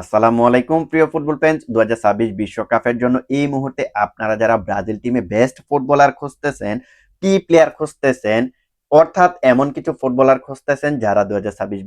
আসসালামু আলাইকুম, প্রিয় ফুটবল ফ্যান্স দু হাজার ছাব্বিশ বিশ্বকাপের জন্য এই মুহূর্তে আপনারা যারা ব্রাজিল টিমে বেস্ট ফুটবলার খুঁজতেছেন কি প্লেয়ার খুঁজতেছেন, অর্থাৎ এমন কিছু ফুটবলার খুঁজতেছেন যারা দু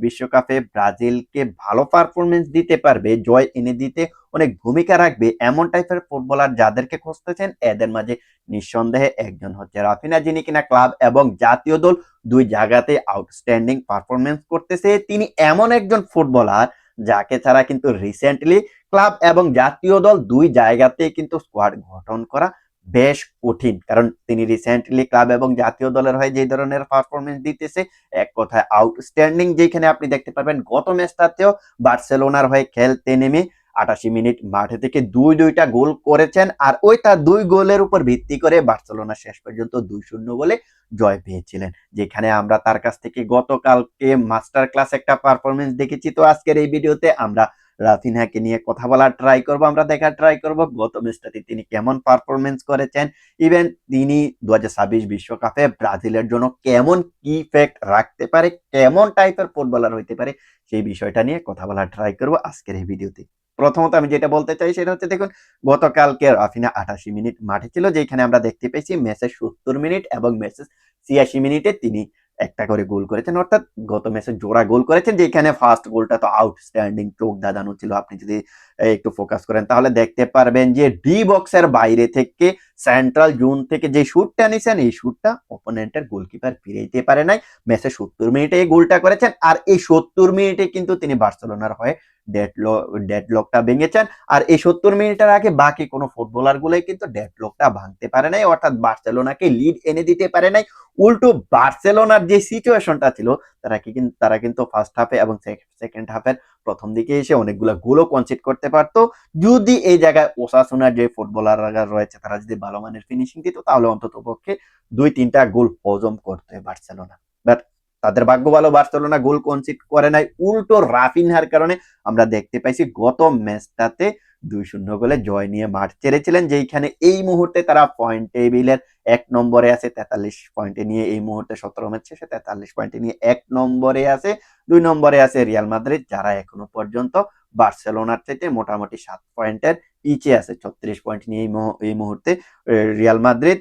বিশ্বকাপে ব্রাজিলকে ভালো পারফরমেন্স দিতে পারবে, জয় এনে দিতে অনেক ভূমিকা রাখবে, এমন টাইপের ফুটবলার যাদেরকে খুঁজতেছেন, এদের মাঝে নিঃসন্দেহে একজন হচ্ছে রাফিনা, যিনি কিনা ক্লাব এবং জাতীয় দল দুই জায়গাতে আউটস্ট্যান্ডিং পারফরমেন্স করতেছে। তিনি এমন একজন ফুটবলার যাকে ছাড়া কিন্তু রিসেন্টলি ক্লাব এবং জাতীয় দল দুই জায়গাতে কিন্তু স্কোয়াড গঠন করা বেশ কঠিন। কারণ তিনি রিসেন্টলি ক্লাব এবং জাতীয় দলের হয়ে যে ধরনের পারফরমেন্স দিতেছে, এক কথায় আউটস্ট্যান্ডিং যেখানে আপনি দেখতে পারবেন গত ম্যাচটাতেও বার্সেলোনার হয়ে খেলতে নেমে আটাশি মিনিট মাঠে থেকে দুই দুইটা গোল করেছেন আর ওই তার দুই গোলের উপর ভিত্তি করে বার্সেলোনা শেষ পর্যন্ত দুই শূন্য গোলে জয় পেয়েছিলেন। যেখানে আমরা তার কাছ থেকে গতকালকে মাস্টার ক্লাস একটা পারফরমেন্স দেখেছি। তো আজকের এই ভিডিওতে আমরা রাফিনহাকে নিয়ে কথা বলার ট্রাই করব, আমরা দেখার ট্রাই করব গত ম্যাচটাতে তিনি কেমন পারফরমেন্স করেছেন। ইভেন তিনি দু বিশ্বকাপে ব্রাজিলের জন্য কেমন কি ইফেক্ট রাখতে পারে, কেমন টাইপের ফুটবলার হইতে পারে সেই বিষয়টা নিয়ে কথা বলার ট্রাই করব আজকের এই ভিডিওতে। প্রথমত আমি যেটা বলতে চাই সেটা হচ্ছে দেখুন, গতকালকে রাফিনা আঠাশি মিনিট মাঠে ছিল, যেখানে আমরা দেখতে পেয়েছি ম্যাচের সত্তর মিনিট এবং ম্যাচের ছিয়াশি মিনিটে তিনি একটা করে গোল করেছেন। অর্থাৎ গত ম্যাচে জোড়া গোল করেছেন, যেখানে ফার্স্ট গোলটা তো আউটস্ট্যান্ডিং চোখ দাদানো ছিল। আপনি যদি একটু ফোকাস করেন, তাহলে দেখতে পারবেন যে ডি বক্সের বাইরে থেকে সেন্ট্রাল জোন থেকে যে শুটটা নিছেন, এই শুটটা অপোনেন্টের গোলকিপার ফিরে দিতে পারে নাই। ম্যাচে সত্তর মিনিটে এই গোলটা করেছেন, আর এই সত্তর মিনিটে কিন্তু তিনি বার্সেলোনার হয়ে ডেডলকটা ভেঙেছেন। আর এই সত্তর মিনিটের আগে বাকি কোনো ফুটবলার গুলোই কিন্তু ডেডলকটা ভাঙতে পারে নাই, অর্থাৎ বার্সেলোনাকে লিড এনে দিতে পারে নাই। উল্টো বার্সেলোনার যে সিচুয়েশনটা ছিল, তারা কি কিন্তু তারা কিন্তু ফার্স্ট হাফে এবং সেকেন্ড হাফের প্রথম দিকে এসে অনেকগুলো গোলও কনসিড করতে পারতো। যদি এই জায়গায় ওসাসুনার যে ফুটবলাররা রয়েছে, তারা যদি ভালো মানের ফিনিশিং দিত, তাহলে অন্তত পক্ষে দুই তিনটা গোল হজম করতে বার্সেলোনা। বাট তাদের ভাগ্য ভালো, বার্সেলোনা গোল কনসিড করে নাই। উল্টো রাফিনহার কারণে আমরা দেখতে পাইছি গত ম্যাচটাতে দুই শূন্য গোলে জয় নিয়ে মাঠ ছেড়েছিলেন, যেইখানে এই মুহূর্তে তারা পয়েন্ট টেবিলের এক নম্বরে আছে, তেতাল্লিশ পয়েন্টে নিয়ে এই মুহূর্তে সতেরো ম্যাচ শেষে তেতাল্লিশ পয়েন্টে নিয়ে এক নম্বরে আছে। দুই নম্বরে আছে রিয়াল মাদ্রিদ, যারা এখনও পর্যন্ত বার্সেলোনার থেকে মোটামুটি সাত পয়েন্টের পিছিয়ে আছে, ছত্রিশ পয়েন্ট নিয়ে এই মুহূর্তে রিয়াল মাদ্রিদ।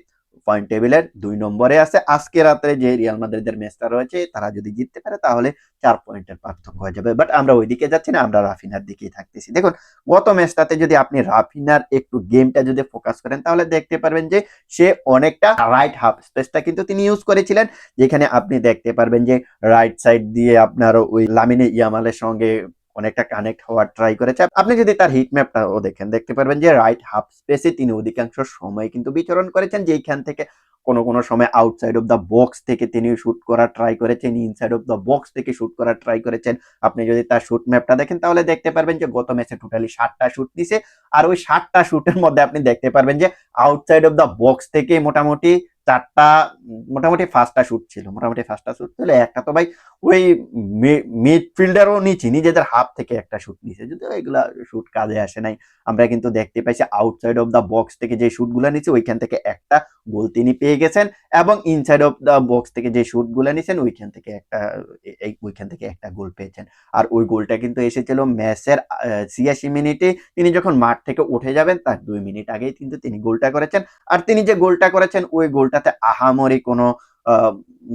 পয়েন্ট টেবিলের দুই নম্বরে আছে। আজকে রাত্রে যে রিয়াল মাদ্রিদের ম্যাচটা রয়েছে, তারা যদি জিততে পারে, তাহলে চার পয়েন্টের পার্থক্য হয়ে যাবে। বাট আমরা ওইদিকে যাচ্ছি না, আমরা রাফিনার দিকেই থাকতেছি। দেখুন, গত ম্যাচটাতে যদি আপনি রাফিনার একটু গেমটা যদি ফোকাস করেন, তাহলে দেখতে পারবেন যে সে অনেকটা রাইট হাফ স্পেসটা কিন্তু তিনি ইউজ করেছিলেন। যেখানে আপনি দেখতে পারবেন যে রাইট সাইড দিয়ে আপনার ওই লামিনে ইয়ামালের সঙ্গে অনেকটা কানেক্ট হওয়ার ট্রাই করেছে। আপনি যদি তার হিট ম্যাপটাও দেখেন, দেখতে পারবেন যে রাইট হাফ স্পেসে তিনি অধিকাংশ সময় কিন্তু বিচরণ করেছেন, যেইখান থেকে কোনো কোনো সময় আউটসাইড অফ দ্য বক্স থেকে তিনি শ্যুট করার ট্রাই করেছেন ইনসাইড অফ দ্য বক্স থেকে শ্যুট করার ট্রাই করেছেন। আপনি যদি তার শ্যুট ম্যাপটা দেখেন, তাহলে দেখতে পারবেন যে গত ম্যাচে টোটালি ষাটটা শ্যুট নিছে আর ওই ষাটটা শ্যুটের মধ্যে আপনি দেখতে পারবেন যে আউটসাইড অফ দ্য বক্স থেকে মোটামুটি চারটা মোটামুটি ফার্স্টটা শুট ছিল, মোটামুটি ফার্স্টটা শুট ছিল একটা তো ভাই ওই মিডফিল্ডারও নিচে নিজেদের হাফ থেকে একটা শুট নিছে যদিও এগুলা শুট কাজে আসে নাই। আমরা কিন্তু দেখতে পাইছি আউটসাইড অফ দ্য বক্স থেকে যে শুটগুলো নিচ্ছে ওইখান থেকে একটা গোল তিনি পেয়ে গেছেন এবং ইনসাইড অফ দ্য বক্স থেকে যে শুটগুলো নিছেন ওইখান থেকে একটা ওইখান থেকে একটা গোল পেয়েছেন। আর ওই গোলটা কিন্তু এসেছিল ম্যাচের ছিয়াশি মিনিটে। তিনি যখন মাঠ থেকে উঠে যাবেন, তার দুই মিনিট আগেই কিন্তু তিনি গোলটা করেছেন। আর তিনি যে গোলটা করেছেন, ওই গোলটাতে আহামরি কোনো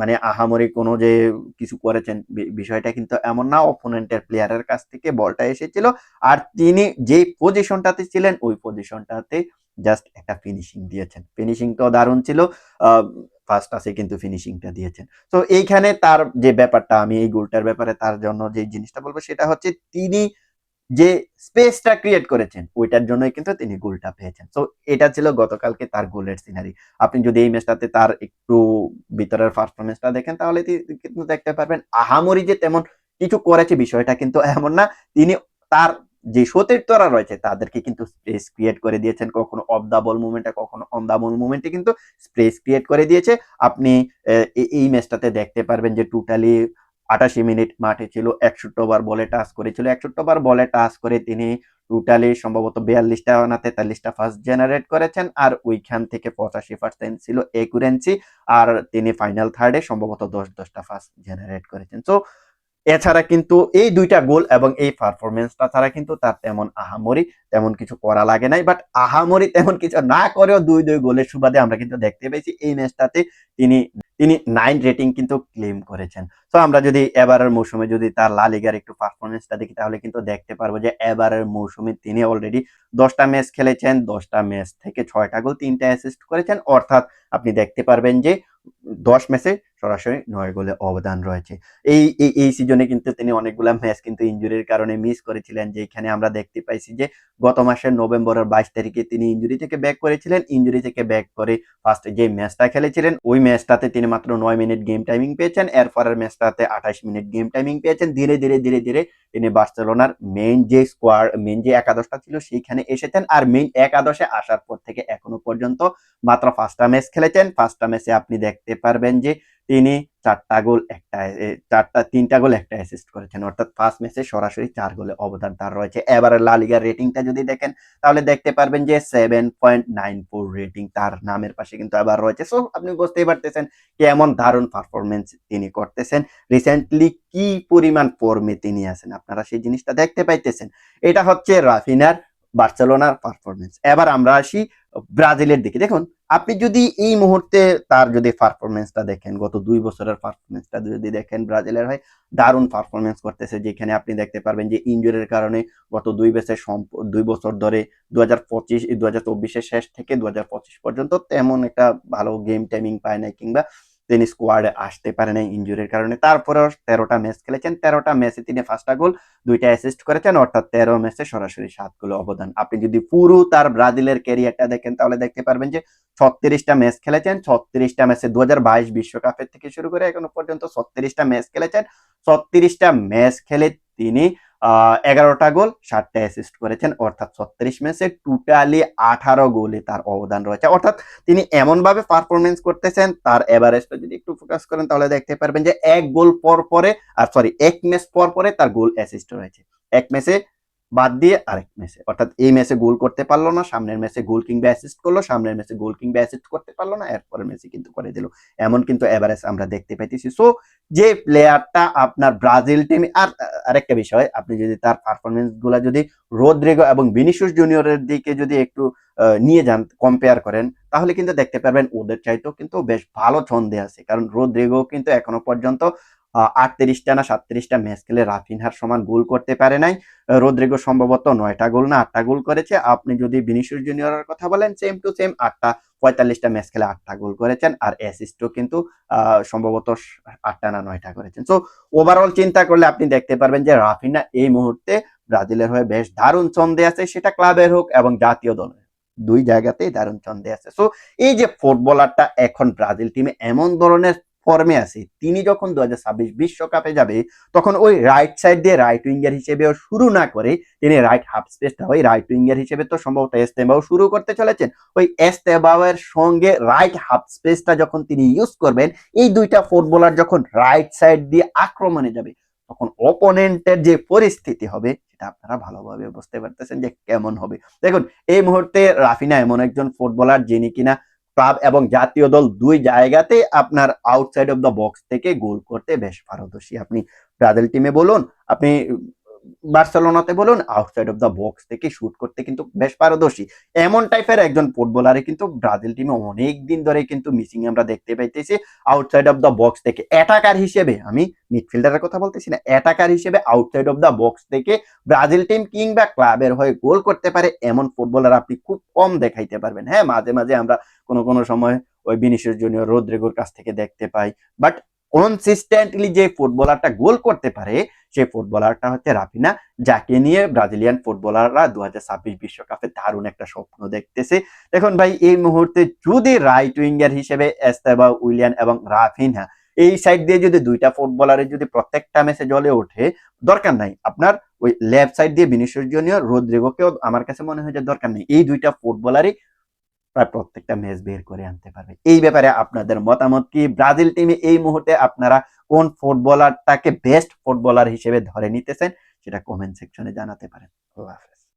মানে আহামরি কোনো যে কিছু করেছেন বিষয়টা কিন্তু এমন না। অপোনেন্টের প্লেয়ারের কাছ থেকে বলটা এসেছিল। আর তিনি যে পজিশনটাতে ছিলেন, ওই পজিশনটাতে জাস্ট একটা ফিনিশিং দিয়েছেন। ফিনিশিং তো দারুণ ছিল। ফার্স্ট আসে কিন্তু ফিনিশিংটা দিয়েছেন। তো এইখানে তার যে ব্যাপারটা, আমি এই গোলটার ব্যাপারে তার জন্য যে জিনিসটা বলব, সেটা হচ্ছে তিনি যে স্পেসটা ক্রিয়েট করেছেন, ওইটার জন্যই কিন্তু তিনি গোলটা পেয়েছেন। তো এটা ছিল গতকালকে তার গোলের সিনারি আপনি যদি এই ম্যাচটাতে তার একটু ভিতরের পারফরমেন্সটা দেখেন, তাহলে কিন্তু দেখতে পারবেন, আহামরি যে তেমন কিছু করেছে বিষয়টা কিন্তু এমন না। তিনি তার যে সতীর্থরা রয়েছে, তাদেরকে কিন্তু স্পেস ক্রিয়েট করে দিয়েছেন। কখনো অফ দ্য বল মুভমেন্টে কখনো অন দ্য বল মুভমেন্টে কিন্তু স্পেস ক্রিয়েট করে দিয়েছে। আপনি এই ম্যাচটাতে দেখতে পারবেন যে টোটালি আটাশি মিনিট মাঠে ছিল, একষট্টি ওভার বলে টাচ করেছিল। একষট্টি ওভার বলে টাচ করে তিনি টোটালি সম্ভবত বিয়াল্লিশটা না তেতাল্লিশটা ফার্স্ট জেনারেট করেছেন আর ওইখান থেকে পঁচাশি পার্সেন্ট ছিল একুরেন্সি আর তিনি ফাইনাল থার্ডে সম্ভবত দশ দশটা ফার্স্ট জেনারেট করেছেন। সো এছাড়া কিন্তু এই দুইটা গোল এবং এই পারফরমেন্সটা ছাড়া কিন্তু তার তেমন আহামরি তেমন কিছু করা লাগে নাই। বাট আহামরি তেমন কিছু না করেও দুই দুই গোলের সুবাদে আমরা কিন্তু দেখতে পেয়েছি এই ম্যাচটাতে তিনি তিনি নাইন রেটিং কিন্তু ক্লেম করেছেন। তো আমরা যদি এবারের মৌসুমে যদি তার লা লিগার একটু পারফরমেন্সটা দেখি, তাহলে কিন্তু দেখতে পারব যে এবারের মৌসুমে তিনি অলরেডি দশটা ম্যাচ খেলেছেন, দশটা ম্যাচ থেকে ছয়টা গোল, তিনটা অ্যাসিস্ট করেছেন। অর্থাৎ আপনি দেখতে পারবেন যে দশ ম্যাচে সরাসরি নয় গোলে অবদান রয়েছে। এই এই সিজনে কিন্তু তিনি অনেকগুলো ম্যাচ কিন্তু ইঞ্জুরির কারণে মিস করেছিলেন, যেখানে আমরা দেখতে পাইছি যে গত মাসের নভেম্বরের বাইশ তারিখে তিনি ইঞ্জুরি থেকে ব্যাক করেছিলেন ইঞ্জুরি থেকে ব্যাক করে ফার্স্ট যে ম্যাচটা খেলেছিলেন, ওই ম্যাচটাতে তিনি মাত্র নয় মিনিট গেম টাইমিং পেয়েছেন, এরপরের ম্যাচটাতে আঠাশ মিনিট গেম টাইমিং পেয়েছেন, ধীরে ধীরে ধীরে ধীরে তিনি বার্সেলোনার মেইন যে স্কোয়াড মেইন যে একাদশটা ছিল সেইখানে এসেছেন আর মেইন একাদশে আসার পর থেকে এখনও পর্যন্ত মাত্র পাঁচটা ম্যাচ খেলেছেন। পাঁচটা ম্যাচে আপনি দেখতে পারবেন যে তিনি চারটা গোল, একটা চারটা, তিনটা গোল, একটা অ্যাসিস্ট করেছেন। অর্থাৎ ফার্স্ট ম্যাচে সরাসরি চার গোলে অবদান তার রয়েছে। এবারে লা লিগার রেটিংটা যদি দেখেন, তাহলে দেখতে পারবেন যে seven point nine four rating তার নামের পাশে কিন্তু আবার রয়েছে। সো আপনি বুঝতেই পারতেছেন কেমন দারুণ পারফরমেন্স তিনি করতেছেন। রিসেন্টলি কি পরিমাণ ফর্মে তিনি আছেন? আপনারা সেই জিনিসটা দেখতে পাইতেছেন। এটা হচ্ছে রাফিনার বার্সেলোনার পারফরমেন্স এবার আমরা আসি ব্রাজিলের দিকে। দেখুন আপনি যদি এই মুহূর্তে তার যদি পারফরমেন্সটা দেখেন, গত দুই বছরের পারফরমেন্সটা যদি দেখেন, ব্রাজিলের হয় দারুণ পারফরমেন্স করতেছে, যেখানে আপনি দেখতে পারবেন যে ইঞ্জুরির কারণে গত দুই বছর দুই বছর ধরে দু হাজার পঁচিশ দু হাজার চব্বিশের শেষ থেকে দু হাজার পঁচিশ পর্যন্ত তেমন একটা ভালো গেম টাইমিং পায় নাই কিংবা তিনি স্কোয়াডে আসতে পারে নাই ইঞ্জুরির কারণে। তারপরেও তেরোটা ম্যাচ খেলেছেন। তেরোটা ম্যাচে তিনি পাঁচটা গোল দুইটা অ্যাসিস্ট করেছেন। অর্থাৎ তেরো ম্যাচে সরাসরি সাত গোল অবদান। আপনি যদি পুরো তার ব্রাজিলের ক্যারিয়ারটা দেখেন, তাহলে দেখতে পারবেন যে ছত্রিশটা ম্যাচ খেলেছেন। ছত্রিশটা ম্যাচে দু হাজার বাইশ বিশ্বকাপের থেকে শুরু করে এখনও পর্যন্ত ছত্রিশটা ম্যাচ খেলেছেন। ছত্রিশটা ম্যাচ খেলে তিনি এগারোটা গোল, সাতটা অ্যাসিস্ট করেছেন, অর্থাৎ ছত্রিশ ম্যাচে টোটালি আঠারো গোলে তার অবদান রয়েছে। অর্থাৎ তিনি এমনভাবে পারফরমেন্স করতেছেন, তার এভারেজটা যদি একটু ফোকাস করেন, তাহলে দেখতে পারবেন যে এক গোল পর পরে আর সরি এক ম্যাচ পর পরে তার গোল অ্যাসিস্ট রয়েছে। এক ম্যাচে বাদ দিয়ে আরেক ম্যাচে অর্থাৎ এই ম্যাচে গোল করতে পারল না, সামনের ম্যাচে গোল কিংবা অ্যাসিস্ট করল, সামনের ম্যাচে গোল কিংবা অ্যাসিস্ট করতে পারল না, এরপরের ম্যাচে কিন্তু করে দিল। এমন কিন্তু এভারেজ আমরা দেখতে পাইতেছি। সো যে প্লেয়ারটা আপনার ব্রাজিল টিম আর আরেকটা বিষয়, আপনি যদি তার পারফরমেন্সগুলা যদি রোদ্রিগো এবং ভিনিসিয়াস জুনিয়রের দিকে যদি একটু নিয়ে যান কম্পেয়ার করেন, তাহলে কিন্তু দেখতে পারবেন ওদের চাইতেও কিন্তু বেশ ভালো ছন্দে আছে। কারণ রোদ্রিগো কিন্তু এখনও পর্যন্ত আটত্রিশটা না সাতত্রিশটা ম্যাচ খেলে রাফিনহার সমান গোল করতে পারে নাই। রোদ্রিগো সম্ভবত নয়টা গোল না আটটা গোল করেছে। আপনি যদি ভিনিসিয়াস জুনিয়রের কথা বলেন সেম টু সেম আটটা, পঁয়তাল্লিশটা ম্যাচ খেলে আটটা গোল করেছেন আর অ্যাসিস্টও কিন্তু সম্ভবত আটটা না নয়টা করেছেন। সো ওভারঅল চিন্তা করলে আপনি দেখতে পারবেন যে রাফিনা এই মুহূর্তে ব্রাজিলের হয়ে বেশ দারুণ ছন্দে আছে, সেটা ক্লাবের হোক এবং জাতীয় দলের। দুই জায়গাতেই দারুণ ছন্দে আছে। সো এই যে ফুটবলারটা এখন ব্রাজিল টিমে এমন ধরনের ফর্মে আছে। তিনি যখন দু বিশ্বকাপে যাবে, তখন ওই রাইট সাইড দিয়ে রাইট উইঙ্গার হিসেবেও শুরু না করে তিনি রাইট হাফ স্পেসটা ওই রাইট উইঙ্গার হিসেবে তো সম্ভবত এস্তেবাও শুরু করতে চলেছেন। ওই এস্তেবাওয়ের সঙ্গে রাইট হাফ স্পেসটা যখন তিনি ইউজ করবেন, এই দুইটা ফুটবলার যখন রাইট সাইড দিয়ে আক্রমণে যাবে, তখন অপোনেন্টের যে পরিস্থিতি হবে, সেটা আপনারা ভালোভাবে বুঝতে পারতেছেন যে কেমন হবে। দেখুন, এই মুহূর্তে রাফিনা এমন একজন ফুটবলার যিনি কিনা ক্লাব এবং জাতীয় দল দুই জায়গাতে আপনার আউটসাইড অফ দ্য বক্স থেকে গোল করতে বেশ পারদর্শী। আপনি ব্রাজিল টিমে বলুন, আপনি বার্সেলোনাতে বলুন আউটসাইড অফ দ্য বক্স থেকে শুট করতে কিন্তু বেশ পারদর্শী। এমন টাইপের একজন ফুটবলারে কিন্তু ব্রাজিল টিমে অনেক দিন ধরে কিন্তু মিসিং আমরা দেখতে পাইতেছি। আউটসাইড অফ দ্য বক্স থেকে অ্যাটাকার হিসেবে, আমি মিডফিল্ডারের কথা বলতেছি না অ্যাটাকার হিসেবে আউটসাইড অফ দ্য বক্স থেকে ব্রাজিল টিম কিংবা ক্লাবের হয়ে গোল করতে পারে এমন ফুটবলার আপনি খুব কম দেখাইতে পারবেন। হ্যাঁ মাঝে মাঝে আমরা কোনো কোনো সময় ওই বিনিশিয়াস জুনিয়র রোদ্রিগোর কাছ থেকে দেখতে পাই। বাট কনসিস্টেন্টলি যে ফুটবলারটা গোল করতে পারে সেই ফুটবলারটা হচ্ছে রাফিনা, যাকে নিয়ে ব্রাজিলিয়ান ফুটবলাররা দু বিশ্বকাপে দারুণ একটা স্বপ্ন দেখতেছে। দেখুন ভাই, এই মুহূর্তে যদি রাইট উইঙ্গার হিসেবে এস্তেবা উইলিয়ান এবং রাফিনা, এই সাইড দিয়ে যদি দুইটা ফুটবলারের যদি প্রত্যেকটা ম্যাচে জলে ওঠে, দরকার নাই। আপনার ওই লেফট সাইড দিয়ে বিনিশিয়াস জুনিয়র রোদ্রিগোকেও আমার কাছে মনে হয় যে দরকার নেই। এই দুইটা ফুটবলারই প্রায় প্রত্যেকটা ম্যাচ বের করে আনতে পারবে এই ব্যাপারে আপনাদের মতামত কি? ব্রাজিল টিমে এই মুহূর্তে আপনারা কোন ফুটবলারটাকে বেস্ট ফুটবলার হিসেবে ধরে নিতেছেন? সেটা কমেন্ট সেকশনে জানাতে পারেন। আল্লাহ।